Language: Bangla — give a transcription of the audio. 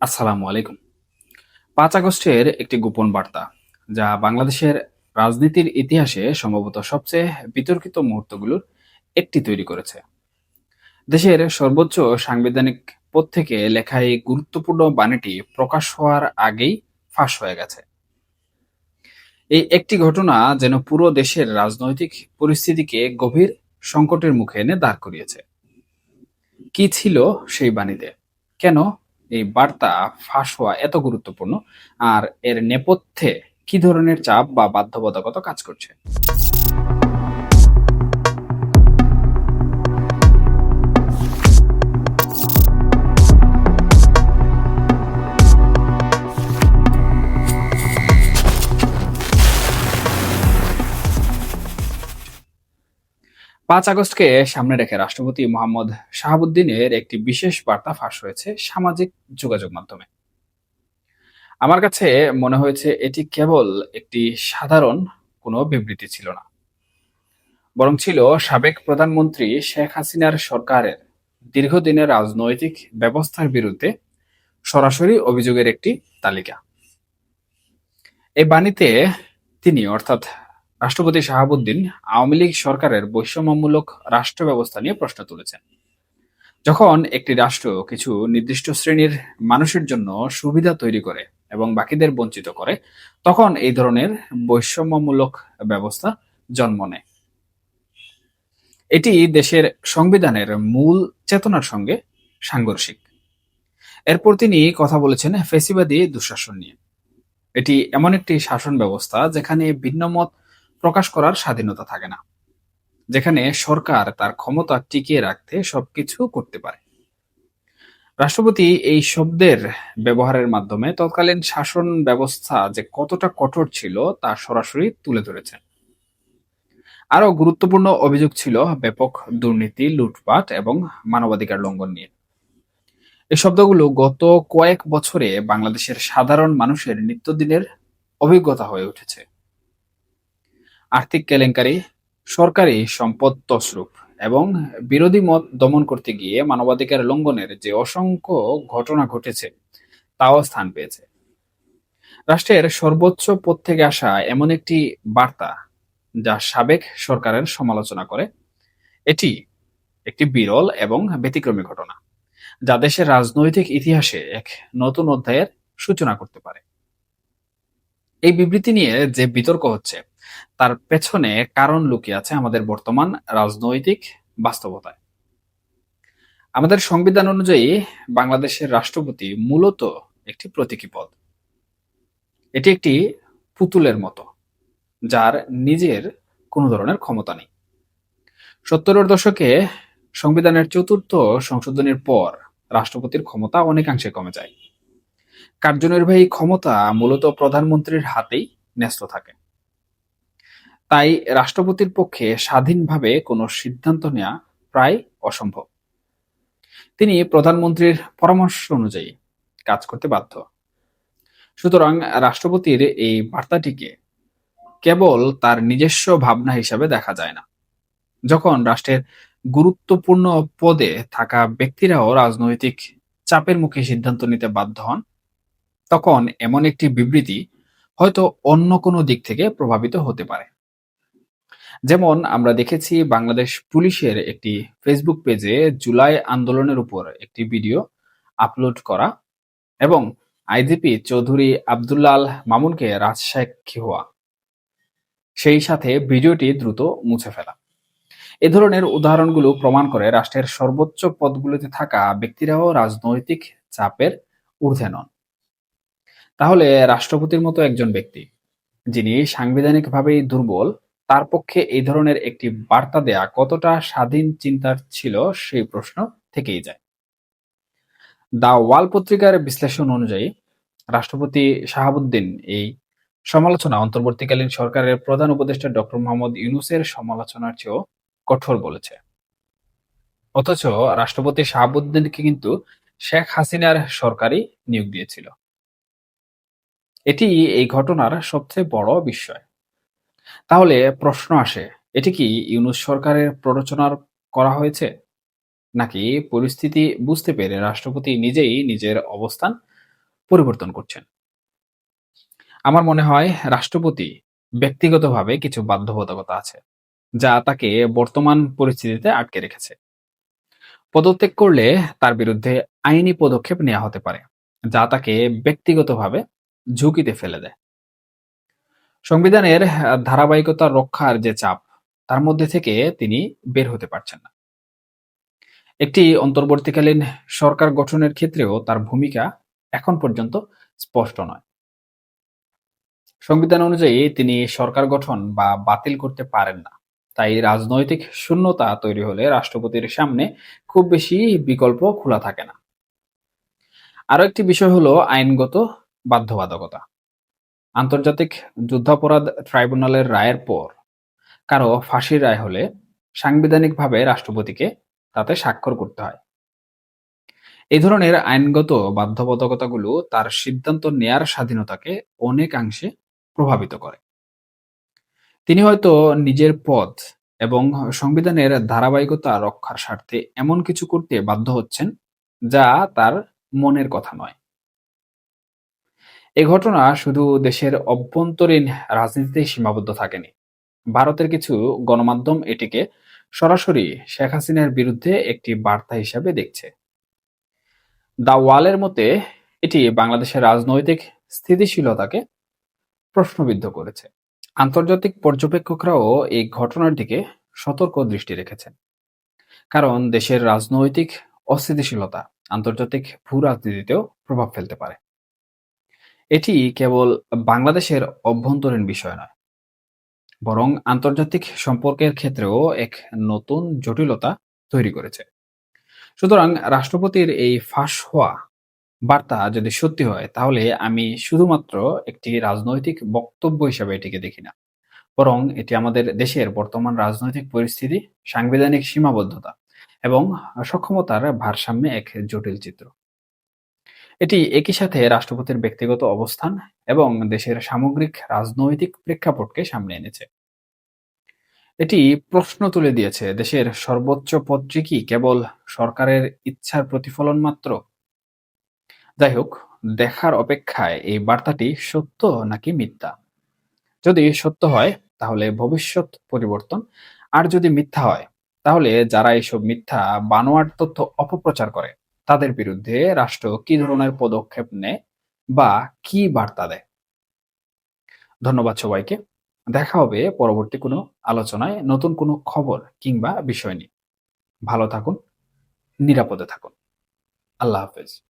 আসসালামু আলাইকুম। পাঁচ আগস্টের একটি গোপন বার্তা, যা বাংলাদেশের রাজনীতির ইতিহাসে সম্ভবত সবচেয়ে বিতর্কিত মুহূর্তগুলোর একটি তৈরি করেছে। দেশের সর্বোচ্চ সাংবিধানিক পদ থেকে লেখা এই গুরুত্বপূর্ণ বাণীটি প্রকাশ হওয়ার আগেই ফাঁস হয়ে গেছে। এই একটি ঘটনা যেন পুরো দেশের রাজনৈতিক পরিস্থিতিকে গভীর সংকটের মুখে এনে দাঁড় করিয়েছে। কি ছিল সেই বাণীতে? কেন এই বার্তা ফাঁস হওয়া এত গুরুত্বপূর্ণ। আর এর নেপথ্যে কি ধরনের চাপ বা বাধ্যবাধকতা কাজ করছে? পাঁচ আগস্টকে সামনে রেখে রাষ্ট্রপতি মোহাম্মদ শাহাবুদ্দিনের একটি বিশেষ বার্তা ফাঁস হয়েছে সামাজিক যোগাযোগ মাধ্যমে। আমার কাছে মনে হয়েছে এটি কেবল একটি সাধারণ কোনো বিবৃতি ছিল না। বরং ছিল সাবেক প্রধানমন্ত্রী শেখ হাসিনার সরকারের দীর্ঘদিনের রাজনৈতিক ব্যবস্থার বিরুদ্ধে সরাসরি অভিযোগের একটি তালিকা। এই বাণীতে তিনি অর্থাৎ রাষ্ট্রপতি শাহাবুদ্দিন আওয়ামী লীগ সরকারের বৈষম্যমূলক রাষ্ট্র ব্যবস্থা নিয়ে প্রশ্ন তুলেছেন। যখন একটি রাষ্ট্র কিছু নির্দিষ্ট শ্রেণির মানুষের জন্য সুবিধা তৈরি করে এবং বাকিদের বঞ্চিত করে, তখন এই ধরনের বৈষম্যমূলক ব্যবস্থা জন্ম নেয়। এটি দেশের সংবিধানের মূল চেতনার সঙ্গে সাংঘর্ষিক। এরপর তিনি কথা বলেছেন ফেসিবাদী দুঃশাসন নিয়ে। এটি এমন একটি শাসন ব্যবস্থা যেখানে ভিন্নমত প্রকাশ করার স্বাধীনতা থাকে না, যেখানে সরকার তার ক্ষমতা টিকিয়ে রাখতে সবকিছু করতে পারে। রাষ্ট্রপতি এই শব্দের ব্যবহারের মাধ্যমে তৎকালীন শাসন ব্যবস্থা যে কতটা কঠোর ছিল তা সরাসরি তুলে ধরেছেন আরও গুরুত্বপূর্ণ অভিযোগ ছিল ব্যাপক দুর্নীতি, লুটপাট এবং মানবাধিকার লঙ্ঘন নিয়ে। এই শব্দগুলো গত কয়েক বছরে বাংলাদেশের সাধারণ মানুষের নিত্যদিনের অভিজ্ঞতা হয়ে উঠেছে। আর্থিক কেলেঙ্কারি, সরকারি সম্পদ তসরূপ এবং বিরোধী মত দমন করতে গিয়ে মানবাধিকার লঙ্ঘনের যে অসংখ্য ঘটনা ঘটেছে, তাও স্থান পেয়েছে। রাষ্ট্রের সর্বোচ্চ পদ থেকে আসা এমন একটি বার্তা যা সাবেক সরকারের সমালোচনা করে, এটি একটি বিরল এবং ব্যতিক্রমী ঘটনা, যা দেশের রাজনৈতিক ইতিহাসে এক নতুন অধ্যায়ের সূচনা করতে পারে। এই বিবৃতি নিয়ে যে বিতর্ক হচ্ছে তার পেছনে কারণ লুকিয়ে আছে আমাদের বর্তমান রাজনৈতিক বাস্তবতায়। আমাদের সংবিধান অনুযায়ী বাংলাদেশের রাষ্ট্রপতি মূলত একটি প্রতীকী পদ। এটি একটি পুতুলের মতো, যার নিজের কোনো ধরনের ক্ষমতা নেই। সত্তরের দশকে সংবিধানের চতুর্থ সংশোধনের পর রাষ্ট্রপতির ক্ষমতা অনেকাংশে কমে যায়। কার্যনির্বাহী ক্ষমতা মূলত প্রধানমন্ত্রীর হাতেই ন্যস্ত থাকে। তাই রাষ্ট্রপতির পক্ষে স্বাধীনভাবে কোনো সিদ্ধান্ত নেওয়া প্রায় অসম্ভব। তিনি প্রধানমন্ত্রীর পরামর্শ অনুযায়ী কাজ করতে বাধ্য। সুতরাং রাষ্ট্রপতির এই বার্তাটিকে কেবল তার নিজস্ব ভাবনা হিসাবে দেখা যায় না। যখন রাষ্ট্রের গুরুত্বপূর্ণ পদে থাকা ব্যক্তিরাও রাজনৈতিক চাপের মুখে সিদ্ধান্ত নিতে বাধ্য হন, তখন এমন একটি বিবৃতি হয়তো অন্য কোনো দিক থেকে প্রভাবিত হতে পারে। যেমন আমরা দেখেছি বাংলাদেশ পুলিশের একটি ফেসবুক পেজে জুলাই আন্দোলনের উপর একটি ভিডিও আপলোড করা এবং আইজিপি চৌধুরী আবদুল্লাল মামুনকে রাজসাক্ষী হওয়া সেই সাথে ভিডিওটি দ্রুত মুছে ফেলা। এ ধরনের উদাহরণগুলো প্রমাণ করে রাষ্ট্রের সর্বোচ্চ পদগুলোতে থাকা ব্যক্তিরাও রাজনৈতিক চাপের ঊর্ধ্বে নন। তাহলে রাষ্ট্রপতির মতো একজন ব্যক্তি, যিনি সাংবিধানিকভাবেই দুর্বল তার পক্ষে এই ধরনের একটি বার্তা দেয়া কতটা স্বাধীন চিন্তার ছিল সেই প্রশ্ন থেকেই যায়। দা ওয়াল পত্রিকার বিশ্লেষণ অনুযায়ী রাষ্ট্রপতি শাহাবুদ্দিন এই সমালোচনা অন্তর্বর্তীকালীন সরকারের প্রধান উপদেষ্টা ডক্টর মোহাম্মদ ইউনুসের সমালোচনার চেয়েও কঠোর বলেছে। অথচ রাষ্ট্রপতি শাহাবুদ্দিনকে কিন্তু শেখ হাসিনার সরকারই নিয়োগ দিয়েছিল। এটি এই ঘটনার সবচেয়ে বড় বিস্ময় তাহলে প্রশ্ন আসে, এটি কি ইউনুস সরকারের প্ররোচনার করা হয়েছে? নাকি পরিস্থিতি বুঝতে পেরে রাষ্ট্রপতি নিজেই নিজের অবস্থান পরিবর্তন করছেন? আমার মনে হয় রাষ্ট্রপতি ব্যক্তিগতভাবে কিছু বাধ্যবাধকতা আছে, যা তাকে বর্তমান পরিস্থিতিতে আটকে রেখেছে। পদত্যাগ করলে তার বিরুদ্ধে আইনি পদক্ষেপ নেওয়া হতে পারে, যা তাকে ব্যক্তিগতভাবে ঝুঁকিতে ফেলে দেয়। সংবিধানের ধারাবাহিকতা রক্ষার যে চাপ, তার মধ্যে থেকে তিনি বের হতে পারছেন না। একটি অন্তর্বর্তীকালীন সরকার গঠনের ক্ষেত্রেও তার ভূমিকা এখন পর্যন্ত স্পষ্ট নয়। সংবিধান অনুযায়ী তিনি সরকার গঠন বা বাতিল করতে পারেন না। তাই রাজনৈতিক শূন্যতা তৈরি হলে রাষ্ট্রপতির সামনে খুব বেশি বিকল্প খোলা থাকে না। আরও একটি বিষয় হলো আইনগত বাধ্যবাধকতা। আন্তর্জাতিক যুদ্ধাপরাধ ট্রাইব্যুনালের রায়ের পর কারও ফাঁসির রায় হলে সাংবিধানিকভাবে রাষ্ট্রপতিকে তাতে স্বাক্ষর করতে হয়। এই ধরনের আইনগত বাধ্যবাধকতাগুলো তার সিদ্ধান্ত নেয়ার স্বাধীনতাকে অনেকাংশে প্রভাবিত করে। তিনি হয়তো নিজের পদ এবং সংবিধানের ধারাবাহিকতা রক্ষার স্বার্থে এমন কিছু করতে বাধ্য হচ্ছেন যা তার মনের কথা নয়। এ ঘটনা শুধু দেশের অভ্যন্তরীণ রাজনীতিতে সীমাবদ্ধ থাকেনি। ভারতের কিছু গণমাধ্যম এটিকে সরাসরি শেখ হাসিনার বিরুদ্ধে একটি বার্তা হিসাবে দেখছে। দা ওয়ালের মতে, এটি বাংলাদেশের রাজনৈতিক স্থিতিশীলতাকে প্রশ্নবিদ্ধ করেছে। আন্তর্জাতিক পর্যবেক্ষকরাও এই ঘটনার দিকে সতর্ক দৃষ্টি রেখেছেন। কারণ দেশের রাজনৈতিক অস্থিতিশীলতা আন্তর্জাতিক ভূ রাজনীতিতেও প্রভাব ফেলতে পারে। এটি কেবল বাংলাদেশের অভ্যন্তরীণ বিষয় নয়, বরং আন্তর্জাতিক সম্পর্কের ক্ষেত্রেও এক নতুন জটিলতা তৈরি করেছে। সুতরাং রাষ্ট্রপতির এই ফাঁস হওয়া বার্তা যদি সত্যি হয়, তাহলে আমি শুধুমাত্র একটি রাজনৈতিক বক্তব্য হিসাবে এটিকে দেখি না, বরং এটি আমাদের দেশের বর্তমান রাজনৈতিক পরিস্থিতি, সাংবিধানিক সীমাবদ্ধতা এবং সক্ষমতার ভারসাম্যে এক জটিল চিত্র। এটি একই সাথে রাষ্ট্রপতির ব্যক্তিগত অবস্থান এবং দেশের সামগ্রিক রাজনৈতিক প্রেক্ষাপটকে সামনে এনেছে। এটি প্রশ্ন তুলে দিয়েছে, দেশের সর্বোচ্চ পদটি কি কেবল সরকারের ইচ্ছার প্রতিফলন মাত্র? যাই হোক, দেখার অপেক্ষায় এই বার্তাটি সত্য নাকি মিথ্যা? যদি সত্য হয়, তাহলে ভবিষ্যৎ পরিবর্তন। আর যদি মিথ্যা হয়, তাহলে যারা এইসব মিথ্যা বানোয়ার তথ্য অপপ্রচার করে তাদের বিরুদ্ধে রাষ্ট্র কি ধরনের পদক্ষেপ নেয় বা কি বার্তা দেয়? ধন্যবাদ সবাইকে। দেখা হবে পরবর্তী কোনো আলোচনায় নতুন কোনো খবর কিংবা বিষয় নিয়ে। ভালো থাকুন, নিরাপদে থাকুন। আল্লাহ হাফেজ।